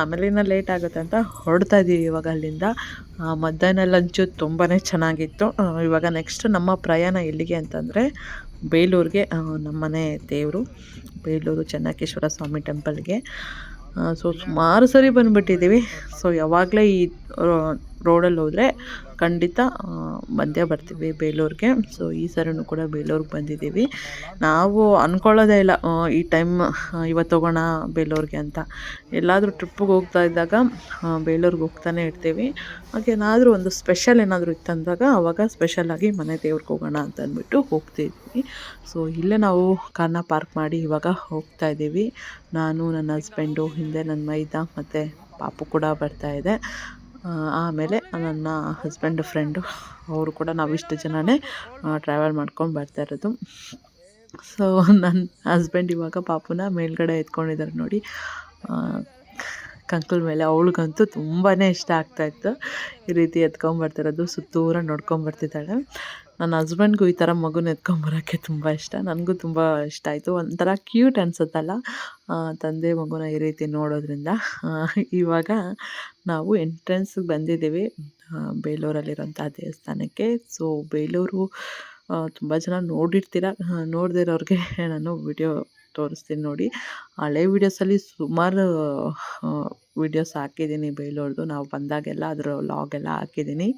ಆಮೇಲೆ ಇನ್ನೂ ಲೇಟ್ ಆಗುತ್ತೆ ಅಂತ ಹೊಡ್ತಾ ಇದ್ದೀವಿ ಇವಾಗ ಅಲ್ಲಿಂದ. ಮಧ್ಯಾಹ್ನ ಲಂಚು ತುಂಬಾ ಚೆನ್ನಾಗಿತ್ತು. ಇವಾಗ ನೆಕ್ಸ್ಟ್ ನಮ್ಮ ಪ್ರಯಾಣ ಎಲ್ಲಿಗೆ ಅಂತಂದರೆ ಬೇಲೂರಿಗೆ ನಮ್ಮನೆ ದೇವರು, ಬೇಲೂರು ಚೆನ್ನಕೇಶ್ವರ ಸ್ವಾಮಿ ಟೆಂಪಲ್ಗೆ ಸೊ ಸುಮಾರು ಸರಿ ಬಂದುಬಿಟ್ಟಿದ್ದೀವಿ ಸೊ ಯಾವಾಗಲೇ ಈ ರೋಡಲ್ಲಿ ಹೋದರೆ ಖಂಡಿತ ಮಧ್ಯ ಬರ್ತೀವಿ ಬೇಲೂರಿಗೆ. ಸೊ ಈ ಸರಿನೂ ಕೂಡ ಬೇಲೂರಿಗೆ ಬಂದಿದ್ದೀವಿ. ನಾವು ಅಂದ್ಕೊಳ್ಳೋದೇ ಇಲ್ಲ ಈ ಟೈಮ್ ಇವತ್ತು ಹೋಗೋಣ ಬೇಲೂರಿಗೆ ಅಂತ. ಎಲ್ಲಾದರೂ ಟ್ರಿಪ್ಪಿಗೆ ಹೋಗ್ತಾ ಇದ್ದಾಗ ಬೇಲೂರಿಗೆ ಹೋಗ್ತಾನೆ ಇರ್ತೀವಿ. ಹಾಗೇನಾದರೂ ಒಂದು ಸ್ಪೆಷಲ್ ಏನಾದರೂ ಇತ್ತಂದಾಗ, ಅವಾಗ ಸ್ಪೆಷಲಾಗಿ ಮನೆ ದೇವ್ರಿಗೆ ಹೋಗೋಣ ಅಂತ ಅಂದ್ಬಿಟ್ಟು ಹೋಗ್ತಿದ್ವಿ. ಸೊ ಇಲ್ಲೇ ನಾವು ಕಾರ್ನ ಪಾರ್ಕ್ ಮಾಡಿ ಇವಾಗ ಹೋಗ್ತಾ ಇದ್ದೀವಿ. ನಾನು, ನನ್ನ ಹಸ್ಬೆಂಡು, ಹಿಂದೆ ನನ್ನ ಮೈದ ಮತ್ತು ಪಾಪು ಕೂಡ ಬರ್ತಾ ಇದೆ. ಆಮೇಲೆ ನನ್ನ ಹಸ್ಬೆಂಡ್ ಫ್ರೆಂಡು ಅವರು ಕೂಡ ನಾವಿಷ್ಟು ಜನನೇ ಟ್ರಾವೆಲ್ ಮಾಡ್ಕೊಂಡು ಬರ್ತಾ ಇರೋದು. ಸೊ ನನ್ನ ಹಸ್ಬೆಂಡ್ ಇವಾಗ ಪಾಪುನ ಮೇಲ್ಗಡೆ ಎತ್ಕೊಂಡಿದ್ದಾರೆ ನೋಡಿ. ಕಂಕಲ್ ಮೇಲೆ ಅವಳಿಗಂತೂ ತುಂಬಾ ಇಷ್ಟ ಆಗ್ತಾಯಿತ್ತು ಈ ರೀತಿ ಎತ್ಕೊಂಬರ್ತಿರೋದು ಸುತ್ತೂರ ನೋಡ್ಕೊಂಬರ್ತಿದ್ದಾಳೆ ನನ್ನ ಹಸ್ಬೆಂಡ್ಗೂ ಈ ಥರ ಮಗುನ ಎತ್ಕೊಂಬರೋಕ್ಕೆ ತುಂಬ ಇಷ್ಟ. ನನಗೂ ತುಂಬ ಇಷ್ಟ ಆಯಿತು. ಒಂಥರ ಕ್ಯೂಟ್ ಅನ್ಸುತ್ತಲ್ಲ. ತಂದೆ ಮಗುನ ಈ ರೀತಿ ನೋಡೋದ್ರಿಂದ. ಇವಾಗ ನಾವು ಎಂಟ್ರೆನ್ಸ್ಗೆ ಬಂದಿದ್ದೀವಿ. ಬೇಲೂರಲ್ಲಿರೋಂಥ ದೇವಸ್ಥಾನಕ್ಕೆ. ಸೊ ಬೇಲೂರು ತುಂಬ ಜನ ನೋಡಿರ್ತೀರ. ನೋಡದೇ ಇರೋರಿಗೆ ನಾನು ವಿಡಿಯೋ ತೋರಿಸ್ತೀನಿ ನೋಡಿ. ಹಳೆ ವೀಡಿಯೋಸಲ್ಲಿ ಸುಮಾರು ವೀಡಿಯೋಸ್ ಹಾಕಿದ್ದೀನಿ ಬೇಲೂರ್ದು. ನಾವು ಬಂದಾಗೆಲ್ಲ ಅದರ ಲಾಗ್ ಎಲ್ಲ ಹಾಕಿದ್ದೀನಿ.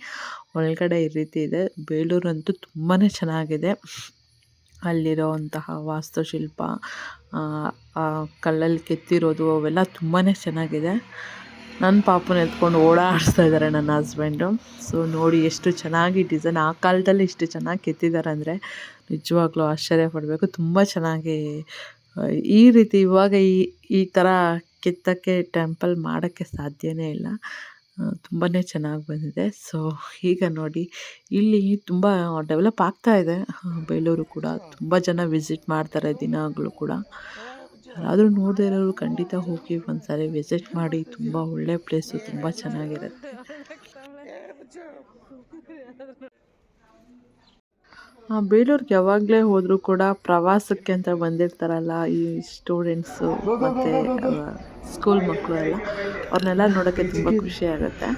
ಒಳಗಡೆ ಈ ರೀತಿ ಇದೆ. ಬೇಲೂರಂತೂ ತುಂಬಾ ಚೆನ್ನಾಗಿದೆ. ಅಲ್ಲಿರೋವಂತಹ ವಾಸ್ತುಶಿಲ್ಪ ಕಲ್ಲಲ್ಲಿ ಕೆತ್ತಿರೋದು ಅವೆಲ್ಲ ತುಂಬಾ ಚೆನ್ನಾಗಿದೆ. ನನ್ನ ಪಾಪನ ಎತ್ಕೊಂಡು ಓಡಾಡಿಸ್ತಾ ಇದ್ದಾರೆ ನನ್ನ ಹಸ್ಬೆಂಡು ಸೊ ನೋಡಿ ಎಷ್ಟು ಚೆನ್ನಾಗಿ ಡಿಸೈನ್ ಆ ಕಾಲದಲ್ಲಿ ಇಷ್ಟು ಚೆನ್ನಾಗಿ ಕೆತ್ತಿದ್ದಾರೆ ಅಂದರೆ ನಿಜವಾಗ್ಲೂ ಆಶ್ಚರ್ಯ ಪಡಬೇಕು. ತುಂಬ ಚೆನ್ನಾಗಿ ಈ ರೀತಿ ಇವಾಗ ಈ ಈ ಥರ ಕೆತ್ತಕ್ಕೆ ಟೆಂಪಲ್ ಮಾಡೋಕ್ಕೆ ಸಾಧ್ಯವೇ ಇಲ್ಲ. ತುಂಬಾ ಚೆನ್ನಾಗಿ ಬಂದಿದೆ. ಸೊ ಈಗ ನೋಡಿ, ಇಲ್ಲಿ ತುಂಬ ಡೆವಲಪ್ ಆಗ್ತಾ ಇದೆ. ಬೇಲೂರು ಕೂಡ ತುಂಬ ಜನ ವಿಸಿಟ್ ಮಾಡ್ತಾರೆ ದಿನಗಳು ಕೂಡ. ಯಾರಾದರೂ ನೋಡದೇ ಇರೋರು ಖಂಡಿತ ಹೋಗಿ ಒಂದ್ಸರಿ ವಿಸಿಟ್ ಮಾಡಿ, ತುಂಬ ಒಳ್ಳೆ ಪ್ಲೇಸು ತುಂಬ ಚೆನ್ನಾಗಿರುತ್ತೆ. ಬೇಲೂರಿಗೆ ಯಾವಾಗಲೇ ಹೋದರೂ ಕೂಡ ಪ್ರವಾಸಕ್ಕೆ ಅಂತ ಬಂದಿರ್ತಾರಲ್ಲ ಈ ಸ್ಟೂಡೆಂಟ್ಸು ಮತ್ತು ಸ್ಕೂಲ್ ಮಕ್ಕಳು ಎಲ್ಲ ಅವ್ರನ್ನೆಲ್ಲ ನೋಡೋಕ್ಕೆ ತುಂಬ ಖುಷಿ ಆಗುತ್ತೆ.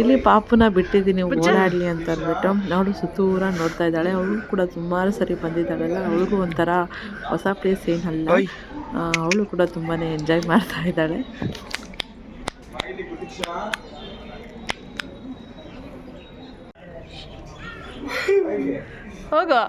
ಇಲ್ಲಿ ಪಾಪುನ ಬಿಟ್ಟಿದ್ದೀನಿ ಓಡಾಡಲಿ ಅಂತ ಅಂದ್ಬಿಟ್ಟು. ಅವಳು ಸುತ್ತೂರ ನೋಡ್ತಾ ಇದ್ದಾಳೆ. ಅವಳು ಕೂಡ ಸುಮಾರು ಸರಿ ಬಂದಿದ್ದಾಳಲ್ಲ. ಅವಳಿಗೂ ಒಂಥರ ಹೊಸ ಪ್ಲೇಸ್ ಏನಲ್ಲ. ಅವಳು ಕೂಡ ತುಂಬಾ ಎಂಜಾಯ್ ಮಾಡ್ತಾ ಇದ್ದಾಳೆ. ಹೋಗೋ.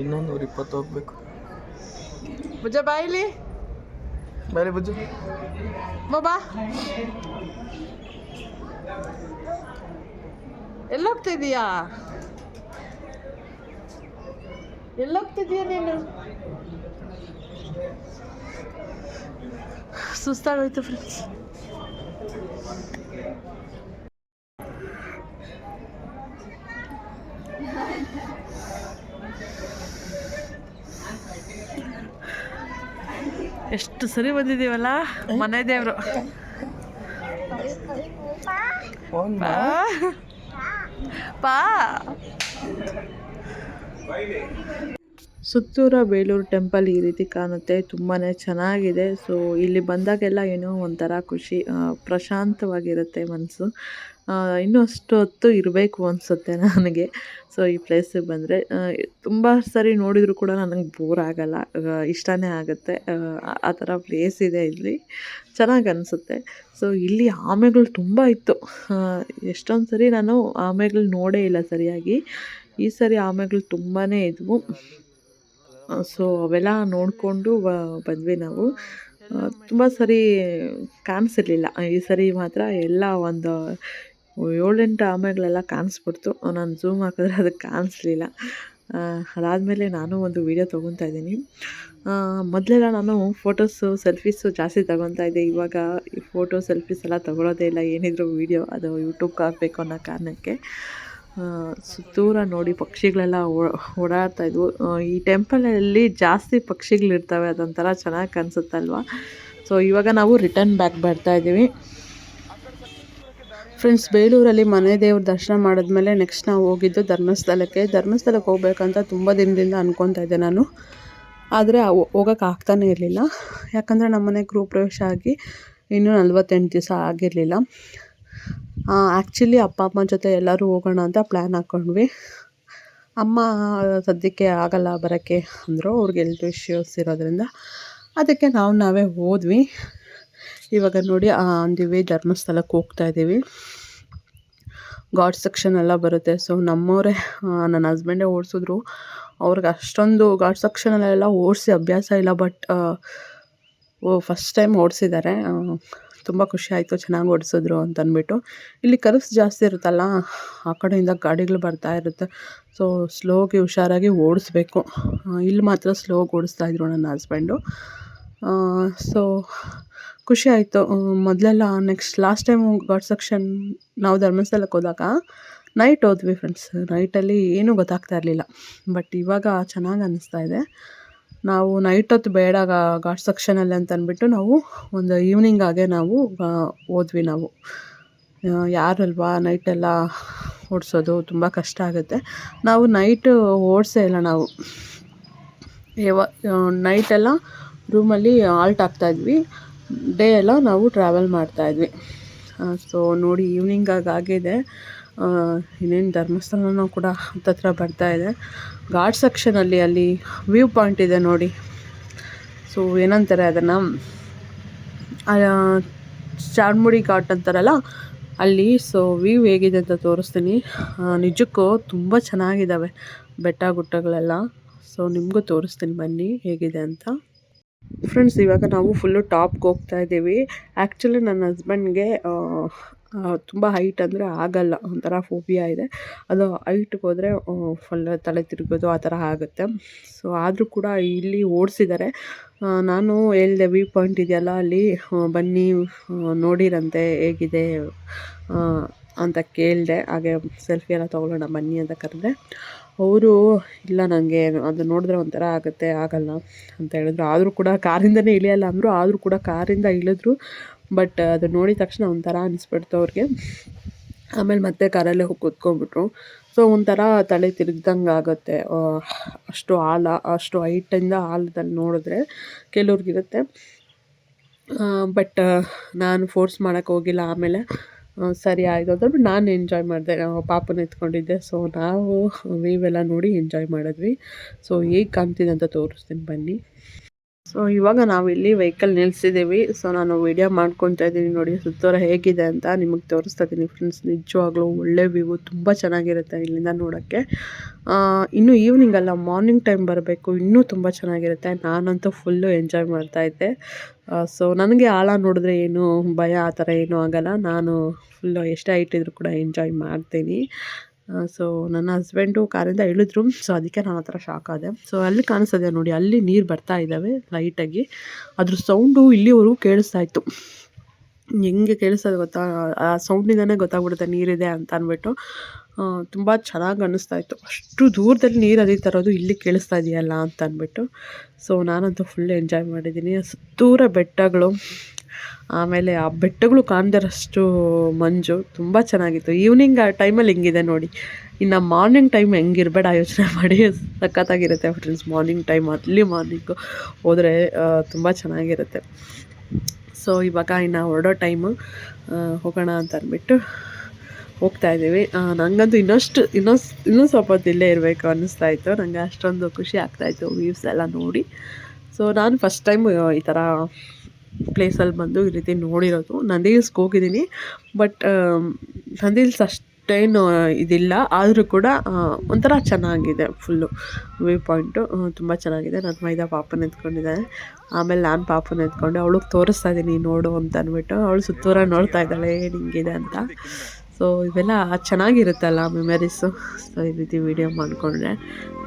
ಇನ್ನೊಂದು ಇಪ್ಪತ್ತು ಹೋಗ್ಬೇಕು. ಬುಜ್ಜ ಬಾಯಿಲಿ ಬೇರೆ ಬುಜ್ಜು ಬಾಬಾ ಎಲ್ಲೋಗ್ತಿದೀಯಾ ಎಲ್ಲೋಗ್ತಿದೀಯ ನೀನು? ಸುಸ್ತಾಗೋಯ್ತು ಫ್ರೆಂಡ್ಸ್ ಎಷ್ಟು ಸರಿ ಬಂದಿದ್ದೀವಲ್ಲ ಮನೆ ದೇವರು. ಪಾ ಪಾ ಸುತ್ತೂರ ಬೇಲೂರು ಟೆಂಪಲ್ ಈ ರೀತಿ ಕಾಣುತ್ತೆ ತುಂಬಾ ಚೆನ್ನಾಗಿದೆ. ಸೊ ಇಲ್ಲಿ ಬಂದಾಗೆಲ್ಲ ಏನೋ ಒಂಥರ ಖುಷಿ ಪ್ರಶಾಂತವಾಗಿರುತ್ತೆ ಮನಸ್ಸು. ಇನ್ನೂ ಅಷ್ಟು ಹೊತ್ತು ಇರಬೇಕು ಅನಿಸುತ್ತೆ ನನಗೆ. ಸೊ ಈ ಪ್ಲೇಸಿಗೆ ಬಂದರೆ ತುಂಬ ಸರಿ ನೋಡಿದರೂ ಕೂಡ ನನಗೆ ಬೋರ್ ಆಗಲ್ಲ. ಇಷ್ಟನೇ ಆಗುತ್ತೆ. ಆ, ಥರ ಪ್ಲೇಸ್ ಇದೆ ಇಲ್ಲಿ. ಚೆನ್ನಾಗಿ ಅನಿಸುತ್ತೆ. ಸೊ ಇಲ್ಲಿ ಆಮೆಗಳು ತುಂಬ ಇತ್ತು. ಎಷ್ಟೊಂದು ಸರಿ ನಾನು ಆಮೆಗಳು ನೋಡೇ ಇಲ್ಲ ಸರಿಯಾಗಿ. ಈ ಸರಿ ಆಮೆಗಳು ತುಂಬಾ ಇದ್ವು. ಸೊ ಅವೆಲ್ಲ ನೋಡಿಕೊಂಡು ಬಂದ್ವಿ ನಾವು. ತುಂಬ ಸರಿ ಕಾಣಿಸಿರ್ಲಿಲ್ಲ. ಈ ಸರಿ ಮಾತ್ರ ಎಲ್ಲ ಒಂದು ಏಳೆಂಟು ಆಮೆಗಳೆಲ್ಲ ಕಾಣಿಸ್ಬಿಡ್ತು. ನಾನು ಝೂಮ್ ಹಾಕಿದ್ರೆ ಅದಕ್ಕೆ ಕಾಣಿಸ್ಲಿಲ್ಲ. ಅದಾದಮೇಲೆ ನಾನು ಒಂದು ವೀಡಿಯೋ ತೊಗೊತಾ ಇದ್ದೀನಿ. ಮೊದಲೆಲ್ಲ ನಾನು ಫೋಟೋಸು ಸೆಲ್ಫೀಸು ಜಾಸ್ತಿ ತೊಗೊತಾ ಇದ್ದೆ. ಇವಾಗ ಫೋಟೋ ಸೆಲ್ಫೀಸ್ ಎಲ್ಲ ತೊಗೊಳೋದೇ ಇಲ್ಲ. ಏನಿದ್ರು ವೀಡಿಯೋ ಅದು ಯೂಟ್ಯೂಬ್ಗೆ ಹಾಕಬೇಕು ಅನ್ನೋ ಕಾರಣಕ್ಕೆ. ಸುತ್ತೂರ ನೋಡಿ ಪಕ್ಷಿಗಳೆಲ್ಲ ಓಡಾಡ್ತಾ ಇದ್ವು. ಈ ಟೆಂಪಲಲ್ಲಿ ಜಾಸ್ತಿ ಪಕ್ಷಿಗಳಿರ್ತವೆ, ಅದೊಂಥರ ಚೆನ್ನಾಗಿ ಕಾಣಿಸುತ್ತಲ್ವ? ಸೊ ಇವಾಗ ನಾವು ರಿಟರ್ನ್ ಬ್ಯಾಕ್ ಬರ್ತಾ ಇದ್ದೀವಿ. ಫ್ರೆಂಡ್ಸ್ ಬೇಲೂರಲ್ಲಿ ಮನೆ ದೇವ್ರ ದರ್ಶನ ಮಾಡಿದ್ಮೇಲೆ ನೆಕ್ಸ್ಟ್ ನಾವು ಹೋಗಿದ್ದು ಧರ್ಮಸ್ಥಳಕ್ಕೆ. ಧರ್ಮಸ್ಥಳಕ್ಕೆ ಹೋಗ್ಬೇಕಂತ ತುಂಬ ದಿನದಿಂದ ಅಂದ್ಕೊತಾ ಇದ್ದೆ ನಾನು. ಆದರೆ ಹೋಗೋಕೆ ಆಗ್ತಾನೇ ಇರಲಿಲ್ಲ. ಯಾಕಂದರೆ ನಮ್ಮನೆ ಗೃಹ ಪ್ರವೇಶ ಆಗಿ ಇನ್ನೂ ನಲ್ವತ್ತೆಂಟು ದಿವಸ ಆಗಿರಲಿಲ್ಲ. ಆ್ಯಕ್ಚುಲಿ ಅಪ್ಪ, ಅಮ್ಮ ಜೊತೆ ಎಲ್ಲರೂ ಹೋಗೋಣ ಅಂತ ಪ್ಲ್ಯಾನ್ ಹಾಕ್ಕೊಂಡ್ವಿ ಅಮ್ಮ ಸದ್ಯಕ್ಕೆ ಆಗಲ್ಲ ಬರೋಕ್ಕೆ ಅಂದರು, ಅವ್ರಿಗೆ ಹೆಲ್ತ್ ಇಶ್ಯೂಸ್ ಇರೋದ್ರಿಂದ. ಅದಕ್ಕೆ ನಾವು ನಾವೇ ಹೋದ್ವಿ. ಇವಾಗ ನೋಡಿ ಅಂದಿವಿ ಧರ್ಮಸ್ಥಳಕ್ಕೆ ಹೋಗ್ತಾ ಇದ್ದೀವಿ ಗಾಡ್ ಸೆಕ್ಷನ್ ಎಲ್ಲ ಬರುತ್ತೆ. ಸೊ ನಮ್ಮವರೇ ನನ್ನ ಹಸ್ಬೆಂಡೇ ಓಡಿಸಿದ್ರು. ಅವ್ರಿಗೆ ಅಷ್ಟೊಂದು ಗಾಡ್ ಸೆಕ್ಷನಲ್ಲೆಲ್ಲ ಓಡಿಸಿ ಅಭ್ಯಾಸ ಇಲ್ಲ ಬಟ್ ಫಸ್ಟ್ ಟೈಮ್ ಓಡಿಸಿದ್ದಾರೆ. ತುಂಬ ಖುಷಿ ಆಯಿತು, ಚೆನ್ನಾಗಿ ಓಡಿಸಿದ್ರು ಅಂತ ಅಂದ್ಬಿಟ್ಟು ಇಲ್ಲಿ ಕರ್ವ್ಸ್ ಜಾಸ್ತಿ ಇರುತ್ತಲ್ಲ, ಆ ಕಡೆಯಿಂದ ಗಾಡಿಗಳು ಬರ್ತಾ ಇರುತ್ತೆ. ಸೊ ಸ್ಲೋಗೆ ಹುಷಾರಾಗಿ ಓಡಿಸ್ಬೇಕು. ಇಲ್ಲಿ ಮಾತ್ರ ಸ್ಲೋಗೆ ಓಡಿಸ್ತಾ ಇದ್ರು ನನ್ನ ಹಸ್ಬೆಂಡು ಸೊ ಖುಷಿ ಆಯಿತು. ಮೊದಲೆಲ್ಲ ನೆಕ್ಸ್ಟ್ ಲಾಸ್ಟ್ ಟೈಮ್ ಗಾಡ್ ಸೆಕ್ಷನ್ ನಾವು ಧರ್ಮಸ್ಥಳಕ್ಕೆ ಹೋದಾಗ ನೈಟ್ ಹೋದ್ವಿ ಫ್ರೆಂಡ್ಸ್ ನೈಟಲ್ಲಿ ಏನೂ ಗೊತ್ತಾಗ್ತಾ ಇರಲಿಲ್ಲ. ಬಟ್ ಇವಾಗ ಚೆನ್ನಾಗಿ ಅನ್ನಿಸ್ತಾ ಇದೆ. ನಾವು ನೈಟ್ ಹೊತ್ತು ಬೇಡ ಘಾಟ್ ಸೆಕ್ಷನಲ್ಲಿ ಅಂತ ಅಂದ್ಬಿಟ್ಟು ನಾವು ಒಂದು ಈವ್ನಿಂಗ್ ಆಗೇ ನಾವು ಹೋದ್ವಿ ನಾವು. ಯಾರಲ್ವಾ ನೈಟೆಲ್ಲ ಓಡಿಸೋದು ತುಂಬ ಕಷ್ಟ ಆಗುತ್ತೆ. ನಾವು ನೈಟು ಓಡಿಸೇ ಇಲ್ಲ ನಾವು. ಯಾವ ನೈಟೆಲ್ಲ ರೂಮಲ್ಲಿ ಆಲ್ಟ್ ಆಗ್ತಾಯಿದ್ವಿ ಡೇ ಎಲ್ಲ ನಾವು ಟ್ರಾವೆಲ್ ಮಾಡ್ತಾಯಿದ್ವಿ ಸೊ ನೋಡಿ ಈವ್ನಿಂಗ್ ಆಗಿ ಆಗಿದೆ. ಆ, ಇನ್ನೇನು ಧರ್ಮಸ್ಥಳನೂ ಕೂಡ ಹತ್ತತ್ರ ಬರ್ತಾ ಇದೆ. ಘಾಟ್ ಸೆಕ್ಷನಲ್ಲಿ ಅಲ್ಲಿ ವ್ಯೂ ಪಾಯಿಂಟ್ ಇದೆ ನೋಡಿ. ಸೊ ಏನಂತಾರೆ ಅದನ್ನು? ಚಾರ್ಮುಡಿ ಘಾಟ್ ಅಂತಾರಲ್ಲ, ಅಲ್ಲಿ ಸೊ ವ್ಯೂ ಹೇಗಿದೆ ಅಂತ ತೋರಿಸ್ತೀನಿ. ನಿಜಕ್ಕೂ ತುಂಬ ಚೆನ್ನಾಗಿದ್ದಾವೆ ಬೆಟ್ಟ ಗುಡ್ಡಗಳೆಲ್ಲ. ಸೊ ನಿಮಗೂ ತೋರಿಸ್ತೀನಿ ಬನ್ನಿ ಹೇಗಿದೆ ಅಂತ. ಫ್ರೆಂಡ್ಸ್ ಇವಾಗ ನಾವು ಫುಲ್ಲು ಟಾಪ್ಗೆ ಹೋಗ್ತಾ ಇದ್ದೀವಿ. ಆ್ಯಕ್ಚುಲಿ ನನ್ನ ಹಸ್ಬೆಂಡ್ಗೆ ತುಂಬ ಹೈಟ್ ಅಂದರೆ ಆಗಲ್ಲ, ಒಂಥರ ಫೋಬಿಯಾ ಇದೆ. ಅದು ಹೈಟ್ಗೆ ಹೋದರೆ ಫುಲ್ ತಲೆ ತಿರುಗೋದು ಆ ಥರ ಆಗುತ್ತೆ. ಸೊ ಆದರೂ ಕೂಡ ಇಲ್ಲಿ ಓಡಿಸಿದ್ದಾರೆ. ನಾನು ಹೇಳಿದೆ ವ್ಯೂ ಪಾಯಿಂಟ್ ಇದೆಯಲ್ಲ, ಅಲ್ಲಿ ಬನ್ನಿ ನೋಡಿರಂತೆ ಹೇಗಿದೆ ಅಂತ ಕೇಳಿದೆ, ಹಾಗೆ ಸೆಲ್ಫಿ ಎಲ್ಲ ತೊಗೊಳ್ಳೋಣ, ಬನ್ನಿ ಅಂತ ಕರೆದೆ. ಅವರು, ಇಲ್ಲ ನನಗೆ ಅದು ನೋಡಿದ್ರೆ ಒಂಥರ ಆಗುತ್ತೆ, ಆಗಲ್ಲ ಅಂತ ಹೇಳಿದ್ರು. ಆದರೂ ಕೂಡ ಕಾರಿಂದನೇ ಇಳಿಯಲ್ಲ ಅಂದರು, ಆದರೂ ಕೂಡ ಕಾರಿಂದ ಇಳಿದ್ರು. ಬಟ್ ಅದು ನೋಡಿದ ತಕ್ಷಣ ಒಂಥರ ಅನಿಸ್ಬಿಡ್ತು ಅವ್ರಿಗೆ. ಆಮೇಲೆ ಮತ್ತೆ ಕಾರಲ್ಲೇ ಹೋಗಿ ಕೂತ್ಕೊಂಡ್ಬಿಟ್ರು. ಸೊ ಒಂಥರ ತಲೆ ತಿರುಗ್ದಂಗೆ ಆಗುತ್ತೆ. ಅಷ್ಟು ಆಳ ಅಷ್ಟು ಹೈಟಿಂದ ಆಳದಲ್ಲಿ ನೋಡಿದ್ರೆ ಕೆಲವ್ರಿಗಿರುತ್ತೆ. ಬಟ್ ನಾನು ಫೋರ್ಸ್ ಮಾಡೋಕ್ಕೆ ಹೋಗಿಲ್ಲ ಆಮೇಲೆ. ಸರಿ ಆಯಿತು ಬಟ್ ನಾನು ಎಂಜಾಯ್ ಮಾಡಿದೆ. ಪಾಪನ ಎತ್ಕೊಂಡಿದ್ದೆ. ಸೊ ನಾವು ವೀವೆಲ್ಲ ನೋಡಿ ಎಂಜಾಯ್ ಮಾಡಿದ್ವಿ. ಸೊ ಹೇಗೆ ಕಾಣ್ತಿದೆ ಅಂತ ತೋರಿಸ್ತೀನಿ ಬನ್ನಿ. ಸೊ ಇವಾಗ ನಾವು ಇಲ್ಲಿ ವೆಹಿಕಲ್ ನಿಲ್ಲಿಸಿದ್ದೀವಿ ಸೊ ನಾನು ವಿಡಿಯೋ ಮಾಡ್ಕೊತಾ ಇದ್ದೀನಿ. ನೋಡಿ, ಸುತ್ತೋರ ಹೇಗಿದೆ ಅಂತ ನಿಮಗೆ ತೋರಿಸ್ತಾ ಇದ್ದೀನಿ ಫ್ರೆಂಡ್ಸ್ ನಿಜವಾಗ್ಲೂ ಒಳ್ಳೆ ವ್ಯೂ ತುಂಬ ಚೆನ್ನಾಗಿರುತ್ತೆ ಇಲ್ಲಿಂದ ನೋಡೋಕ್ಕೆ. ಇನ್ನು ಈವ್ನಿಂಗ್ ಅಲ್ಲ ಮಾರ್ನಿಂಗ್ ಟೈಮ್ ಬರಬೇಕು. ಇನ್ನೂ ತುಂಬ ಚೆನ್ನಾಗಿರುತ್ತೆ. ನಾನಂತೂ ಫುಲ್ಲು ಎಂಜಾಯ್ ಮಾಡ್ತಾಯಿದ್ದೆ ಸೊ ನನಗೆ ಆಳ ನೋಡಿದ್ರೆ ಏನು ಭಯ, ಆ ಥರ ಏನೂ ಆಗಲ್ಲ. ನಾನು ಫುಲ್ಲು ಎಷ್ಟೇ ಇಟ್ಟಿದ್ರು ಕೂಡ ಎಂಜಾಯ್ ಮಾಡ್ತೀನಿ. ಸೊ ನನ್ನ ಹಸ್ಬೆಂಡು ಕಾರಿಂದ ಇಳಿದ್ರು. ಸೊ ಅದಕ್ಕೆ ನಾನು ಆ ಥರ ಶಾಕ್ ಆದೆ. ಸೊ ಅಲ್ಲಿ ಕಾಣಿಸ್ತದೆ ನೋಡಿ, ಅಲ್ಲಿ ನೀರು ಬರ್ತಾ ಇದ್ದಾವೆ ಲೈಟಾಗಿ ಅದ್ರ ಸೌಂಡು ಇಲ್ಲಿವರೆಗೂ ಕೇಳಿಸ್ತಾ ಇತ್ತು. ಹೆಂಗೆ ಕೇಳಿಸ್ತದೆ ಗೊತ್ತಾ? ಆ ಸೌಂಡಿಂದನೇ ಗೊತ್ತಾಗ್ಬಿಡುತ್ತೆ ನೀರಿದೆ ಅಂತ ಅಂದ್ಬಿಟ್ಟು ತುಂಬ ಚೆನ್ನಾಗಿ ಅನ್ನಿಸ್ತಾ ಇತ್ತು. ಅಷ್ಟು ದೂರದಲ್ಲಿ ನೀರು ಹರಿತಾ ಇರೋದು ಇಲ್ಲಿ ಕೇಳಿಸ್ತಾ ಇದೆಯಲ್ಲ ಅಂತ ಅಂದ್ಬಿಟ್ಟು ಸೊ ನಾನಂತೂ ಫುಲ್ ಎಂಜಾಯ್ ಮಾಡಿದ್ದೀನಿ. ಸುತ್ತೂರ ಬೆಟ್ಟಗಳು ಆಮೇಲೆ ಆ ಬೆಟ್ಟಗಳು ಕಾಣ್ದಿರೋಷ್ಟು ಮಂಜು ತುಂಬ ಚೆನ್ನಾಗಿತ್ತು. ಈವ್ನಿಂಗ್ ಆ ಟೈಮಲ್ಲಿ ಹಿಂಗಿದೆ ನೋಡಿ. ಇನ್ನು ಮಾರ್ನಿಂಗ್ ಟೈಮ್ ಹೆಂಗಿರ್ಬೇಡ ಯೋಚನೆ ಮಾಡಿ. ಸಖತ್ತಾಗಿರುತ್ತೆ ಫ್ರೆಂಡ್ಸ್ ಮಾರ್ನಿಂಗ್ ಟೈಮ್ ಅಲ್ಲಿ ಮಾರ್ನಿಂಗು ಹೋದರೆ ತುಂಬ ಚೆನ್ನಾಗಿರುತ್ತೆ. ಸೊ ಇವಾಗ ಇನ್ನು ಹೊರಡೋ ಟೈಮು ಹೋಗೋಣ ಅಂತ ಅಂದ್ಬಿಟ್ಟು ಹೋಗ್ತಾ ಇದ್ದೀವಿ. ನನಗಂತೂ ಇನ್ನಷ್ಟು ಇನ್ನೂ ಇನ್ನೂ ಸ್ವಲ್ಪ ಇಲ್ಲೇ ಇರಬೇಕು ಅನ್ನಿಸ್ತಾ ಇತ್ತು. ನನಗೆ ಅಷ್ಟೊಂದು ಖುಷಿ ಆಗ್ತಾಯಿತ್ತು ವ್ಯೂಸ್ ಎಲ್ಲ ನೋಡಿ. ಸೊ ನಾನು ಫಸ್ಟ್ ಟೈಮ್ ಈ ಥರ ಪ್ಲೇಸಲ್ಲಿ ಬಂದು ಈ ರೀತಿ ನೋಡಿರೋದು. ನಂದಿ ಹಿಲ್ಸ್ಗೆ ಹೋಗಿದ್ದೀನಿ. ಬಟ್ ನಂದಿ ಹಿಲ್ಸ್ ಅಷ್ಟೇನು ಇದಿಲ್ಲ. ಆದರೂ ಕೂಡ ಒಂಥರ ಚೆನ್ನಾಗಿದೆ ಫುಲ್ಲು ವ್ಯೂ ಪಾಯಿಂಟು ತುಂಬ ಚೆನ್ನಾಗಿದೆ. ನನ್ನ ಮೈದಾ ಪಾಪನ ಎತ್ಕೊಂಡಿದ್ದಾನೆ ಆಮೇಲೆ ನಾನು ಪಾಪನ ಎತ್ಕೊಂಡೆ ಅವಳಿಗೆ ತೋರಿಸ್ತಾ ಇದ್ದೀನಿ ನೋಡು ಅಂತ ಅಂದ್ಬಿಟ್ಟು ಅವಳು ಸುತ್ತೂರ ನೋಡ್ತಾ ಇದ್ದಾಳೆ, ಏನು ಹಿಂಗಿದೆ ಅಂತ. ಸೊ ಇವೆಲ್ಲ ಚೆನ್ನಾಗಿರುತ್ತಲ್ಲ ಮೆಮರೀಸು ಸೊ ಈ ರೀತಿ ವೀಡಿಯೋ ಮಾಡಿಕೊಂಡ್ರೆ.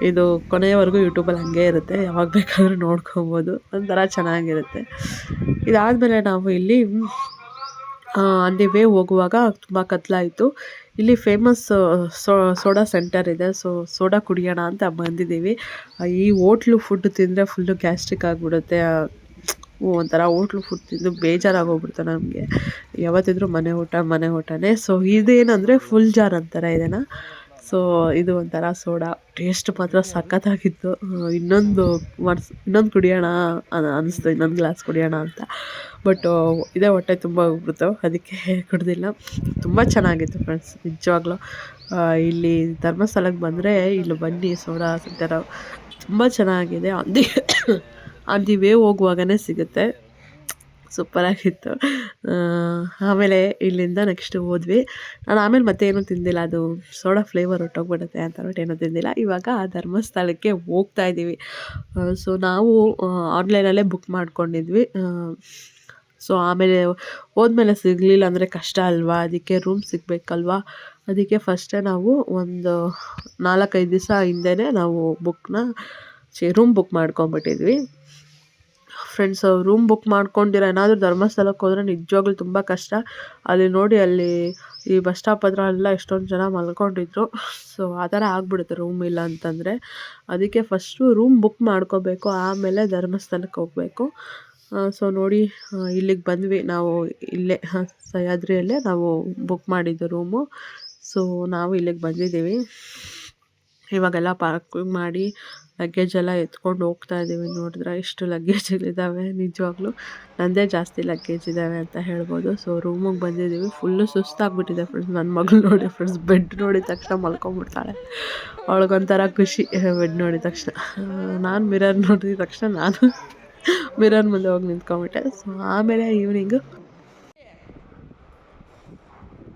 ಇದು ಕೊನೆಯವರೆಗೂ ಯೂಟ್ಯೂಬಲ್ಲಿ ಹಾಗೆ ಇರುತ್ತೆ. ಯಾವಾಗ ಬೇಕಾದರೂ ನೋಡ್ಕೊಬೋದು. ಒಂಥರ ಚೆನ್ನಾಗಿರುತ್ತೆ. ಇದಾದಮೇಲೆ ನಾವು ಇಲ್ಲಿ ಅಲ್ಲಿ ವೇ ಹೋಗುವಾಗ ತುಂಬ ಕತ್ಲಾಯಿತು. ಇಲ್ಲಿ ಫೇಮಸ್ ಸೋಡಾ ಸೆಂಟರ್ ಇದೆ. ಸೊ ಸೋಡಾ ಕುಡಿಯೋಣ ಅಂತ ಬಂದಿದ್ದೀವಿ. ಈ ಹೋಟ್ಲು ಫುಡ್ ತಿಂದರೆ ಫುಲ್ಲು ಗ್ಯಾಸ್ಟ್ರಿಕ್ ಆಗಿಬಿಡುತ್ತೆ. ಒಂಥರ ಹೋಟ್ಲು ಫುಡ್ ತಿಂದು ಬೇಜಾರಾಗೋಗ್ಬಿಡ್ತು ನಮಗೆ. ಯಾವತ್ತಿದ್ರೂ ಮನೆ ಊಟ, ಮನೆ ಊಟನೇ. ಸೊ ಇದೇನಂದರೆ ಫುಲ್ ಜಾರ್ ಅಂತಾರ ಇದನ್ನು. ಸೊ ಇದು ಒಂಥರ ಸೋಡಾ ಟೇಸ್ಟ್ ಮಾತ್ರ ಸಖತ್ತಾಗಿತ್ತು. ಇನ್ನೊಂದು ಮಾಡಿಸ್ ಇನ್ನೊಂದು ಕುಡಿಯೋಣ ಅನ್- ಅನ್ನಿಸ್ತು ಇನ್ನೊಂದು ಗ್ಲಾಸ್ ಕುಡಿಯೋಣ ಅಂತ. ಬಟ್ ಇದೇ ಹೊಟ್ಟೆ ತುಂಬ ಹೋಗ್ಬಿಡ್ತು. ಅದಕ್ಕೆ ಕುಡ್ದಿಲ್ಲ. ತುಂಬ ಚೆನ್ನಾಗಿತ್ತು ಫ್ರೆಂಡ್ಸ್ ನಿಜವಾಗ್ಲೂ. ಇಲ್ಲಿ ಧರ್ಮಸ್ಥಳಕ್ಕೆ ಬಂದರೆ, ಇಲ್ಲಿ ಬನ್ನಿ ಸೋಡಾ ಸಿಗ್ತಾರ ತುಂಬ ಚೆನ್ನಾಗಿದೆ. ಅಂದಿ ಆನ್ ದಿ ವೇ ಹೋಗುವಾಗನೇ ಸಿಗುತ್ತೆ ಸೂಪರಾಗಿತ್ತು ಆಮೇಲೆ ಇಲ್ಲಿಂದ ನೆಕ್ಸ್ಟ್ ಹೋದ್ವಿ. ನಾನು ಆಮೇಲೆ ಮತ್ತೆ ಏನು ತಿಂದಿಲ್ಲ. ಅದು ಸೋಡಾ ಫ್ಲೇವರ್ ಹೊಟ್ಟೋಗ್ಬಿಡುತ್ತೆ ಅಂತ ಅಂದ್ಬಿಟ್ಟು ಏನೂ ತಿಂದಿಲ್ಲ. ಇವಾಗ ಆ ಧರ್ಮಸ್ಥಳಕ್ಕೆ ಹೋಗ್ತಾ ಇದ್ದೀವಿ. ಸೊ ನಾವು ಆನ್ಲೈನಲ್ಲೇ ಬುಕ್ ಮಾಡ್ಕೊಂಡಿದ್ವಿ. ಸೊ ಆಮೇಲೆ ಹೋದ್ಮೇಲೆ ಸಿಗಲಿಲ್ಲ ಅಂದರೆ ಕಷ್ಟ ಅಲ್ವಾ? ಅದಕ್ಕೆ ರೂಮ್ ಸಿಗಬೇಕಲ್ವಾ? ಅದಕ್ಕೆ ಫಸ್ಟೇ ನಾವು ಒಂದು ನಾಲ್ಕೈದು ದಿವಸ ಹಿಂದೆನೇ ನಾವು ಬುಕ್ನ ರೂಮ್ ಬುಕ್ ಮಾಡ್ಕೊಂಬಿಟ್ಟಿದ್ವಿ ಫ್ರೆಂಡ್ಸ್ ರೂಮ್ ಬುಕ್ ಮಾಡ್ಕೊಂಡಿರೋ ಏನಾದರೂ ಧರ್ಮಸ್ಥಳಕ್ಕೆ ಹೋದರೆ ನಿಜವಾಗ್ಲೂ ತುಂಬ ಕಷ್ಟ. ಅಲ್ಲಿ ನೋಡಿ ಅಲ್ಲಿ ಈ ಬಸ್ ಸ್ಟಾಪ್ ಹತ್ರ ಎಲ್ಲ ಎಷ್ಟೊಂದು ಜನ ಮಲ್ಕೊಂಡಿದ್ರು. ಸೊ ಆ ಥರ ಆಗ್ಬಿಡುತ್ತೆ ರೂಮ್ ಇಲ್ಲ ಅಂತಂದರೆ. ಅದಕ್ಕೆ ಫಸ್ಟು ರೂಮ್ ಬುಕ್ ಮಾಡ್ಕೋಬೇಕು, ಆಮೇಲೆ ಧರ್ಮಸ್ಥಳಕ್ಕೆ ಹೋಗಬೇಕು. ಸೊ ನೋಡಿ ಇಲ್ಲಿಗೆ ಬಂದ್ವಿ. ನಾವು ಇಲ್ಲೇ ಸಹ್ಯಾದ್ರಿಯಲ್ಲೇ ನಾವು ಬುಕ್ ಮಾಡಿದ್ದು ರೂಮು ಸೊ ನಾವು ಇಲ್ಲಿಗೆ ಬಂದಿದ್ದೀವಿ. ಇವಾಗೆಲ್ಲ ಪಾರ್ಕಿಂಗ್ ಮಾಡಿ ಲಗೇಜ್ ಎಲ್ಲ ಎತ್ಕೊಂಡು ಹೋಗ್ತಾ ಇದ್ದೀವಿ. ನೋಡಿದ್ರೆ ಎಷ್ಟು ಲಗೇಜ್ಗಳಿದ್ದಾವೆ ನಿಜವಾಗ್ಲೂ ನಂದೇ ಜಾಸ್ತಿ ಲಗೇಜ್ ಇದ್ದಾವೆ ಅಂತ ಹೇಳ್ಬೋದು. ಸೊ ರೂಮಿಗೆ ಬಂದಿದ್ದೀವಿ. ಫುಲ್ಲು ಸುಸ್ತಾಗ್ಬಿಟ್ಟಿದೆ ಫ್ರೆಂಡ್ಸ್ ನನ್ನ ಮಗಳು ನೋಡಿ ಫ್ರೆಂಡ್ಸ್ ಬೆಡ್ ನೋಡಿದ ತಕ್ಷಣ ಮಲ್ಕೊಂಡ್ಬಿಡ್ತಾಳೆ. ಅವಳಿಗೊಂಥರ ಖುಷಿ. ಬೆಡ್ ನೋಡಿದ ತಕ್ಷಣ. ನಾನು ಮಿರರ್ ನೋಡಿದ ತಕ್ಷಣ ನಾನು ಮಿರರ್ ಮುಂದೆ ಹೋಗಿ ನಿಂತ್ಕೊಂಬಿಟ್ಟೆ ಸೊ ಆಮೇಲೆ ಈವ್ನಿಂಗು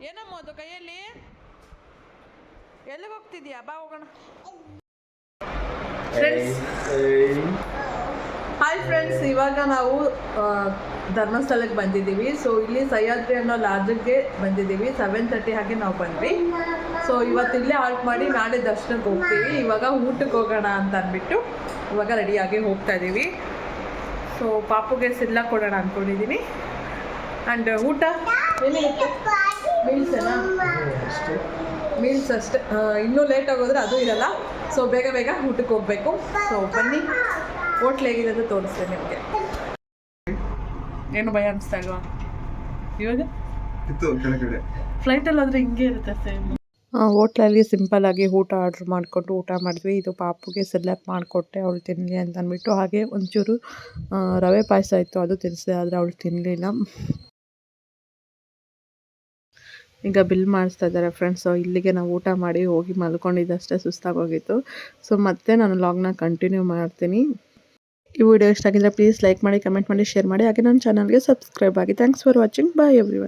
ಏನಮ್ಮ ಅದು ಕೈಯಲ್ಲಿ? ಎಲ್ಲಿಗೆ ಹೋಗ್ತಿದ್ಯಾ? ಬಾ ಹೋಗೋಣ. ಹಾಯ್ ಫ್ರೆಂಡ್ಸ್ ಇವಾಗ ನಾವು ಧರ್ಮಸ್ಥಳಕ್ಕೆ ಬಂದಿದ್ದೀವಿ. ಸೊ ಇಲ್ಲಿ ಸಹ್ಯಾದ್ರಿ ಅನ್ನೋ ಲಾಡ್ಜಿಗೆ ಬಂದಿದ್ದೀವಿ. ಸೆವೆನ್ ತರ್ಟಿ ಹಾಗೆ ನಾವು ಬಂದ್ವಿ. ಸೊ ಇವತ್ತು ಇಲ್ಲೇ ಆಲ್ಟ್ ಮಾಡಿ ನಾಳೆ ದರ್ಶನಕ್ಕೆ ಹೋಗ್ತೀವಿ. ಇವಾಗ ಊಟಕ್ಕೆ ಹೋಗೋಣ ಅಂತ ಅಂದ್ಬಿಟ್ಟು ಇವಾಗ ರೆಡಿಯಾಗಿ ಹೋಗ್ತಾ ಇದ್ದೀವಿ ಸೊ ಪಾಪುಗೆ ಸಿಲ್ಲ ಕೊಡೋಣ ಅಂದ್ಕೊಂಡಿದ್ದೀನಿ ಆ್ಯಂಡ್ ಊಟ? ಮೀಲ್ಸ್ ಅಷ್ಟೇ ಮೀಲ್ಸ್ ಅಷ್ಟೇ. ಇನ್ನೂ ಲೇಟ್ ಆಗೋದ್ರೆ ಅದು ಇರಲ್ಲ. ಸೊ ಬೇಗ ಬೇಗ ಊಟಕ್ಕೆ ಹೋಗಬೇಕು. ಸೊ ಬನ್ನಿ. ಹೋಟ್ಲ್ ಹೇಗಿದೆ ಅಂತ ತೋರಿಸ್ತೇನೆ ನಿಮಗೆ. ಏನು ಭಯ ಅನಿಸ್ತಾ ಇಲ್ವಾ? ಇವಾಗ? ಇತ್ತು ಕೆಳಗಡೆ. ಫ್ಲೈಟಲ್ಲಿ ಆದರೆ ಹಿಂಗೆ ಇರುತ್ತೆ ಸೇಮ್ ಹೋಟ್ಲಲ್ಲಿ ಆಗಿ ಊಟ ಆರ್ಡ್ರ್ ಮಾಡಿಕೊಂಡು ಊಟ ಮಾಡಿದ್ವಿ. ಇದು ಪಾಪುಗೆ ಸೆಲೆಕ್ಟ್ ಮಾಡಿಕೊಟ್ಟೆ ಅವಳು ತಿನ್ನಲಿ ಅಂತ ಅಂದ್ಬಿಟ್ಟು. ಹಾಗೆ ಒಂಚೂರು ರವೆ ಪಾಯಸ ಇತ್ತು ಅದು ತಿನ್ನಿಸಿದೆ ಆದರೆ ಅವಳು ತಿನ್ನಲಿಲ್ಲ ಈಗ ಬಿಲ್ ಮಾಡಿಸ್ತಾ ಇದ್ದಾರೆ ಫ್ರೆಂಡ್ಸ್ ಇಲ್ಲಿಗೆ ನಾವು ಊಟ ಮಾಡಿ ಹೋಗಿ ಮಲ್ಕೊಂಡಿದ್ದಷ್ಟೇ, ಸುಸ್ತಾಗೋಗಿತ್ತು. ಸೊ ಮತ್ತೆ ನಾನು ಲಾಗ್ನ ಕಂಟಿನ್ಯೂ ಮಾಡ್ತೀನಿ. ಈ ವಿಡಿಯೋ ಇಷ್ಟ ಆಗಿದ್ರೆ ಪ್ಲೀಸ್ ಲೈಕ್ ಮಾಡಿ ಕಮೆಂಟ್ ಮಾಡಿ ಶೇರ್ ಮಾಡಿ. ಹಾಗೆ ನನ್ನ ಚಾನಲ್ಗೆ ಸಬ್ಸ್ಕ್ರೈಬ್ ಆಗಿ. Thanks for watching bye every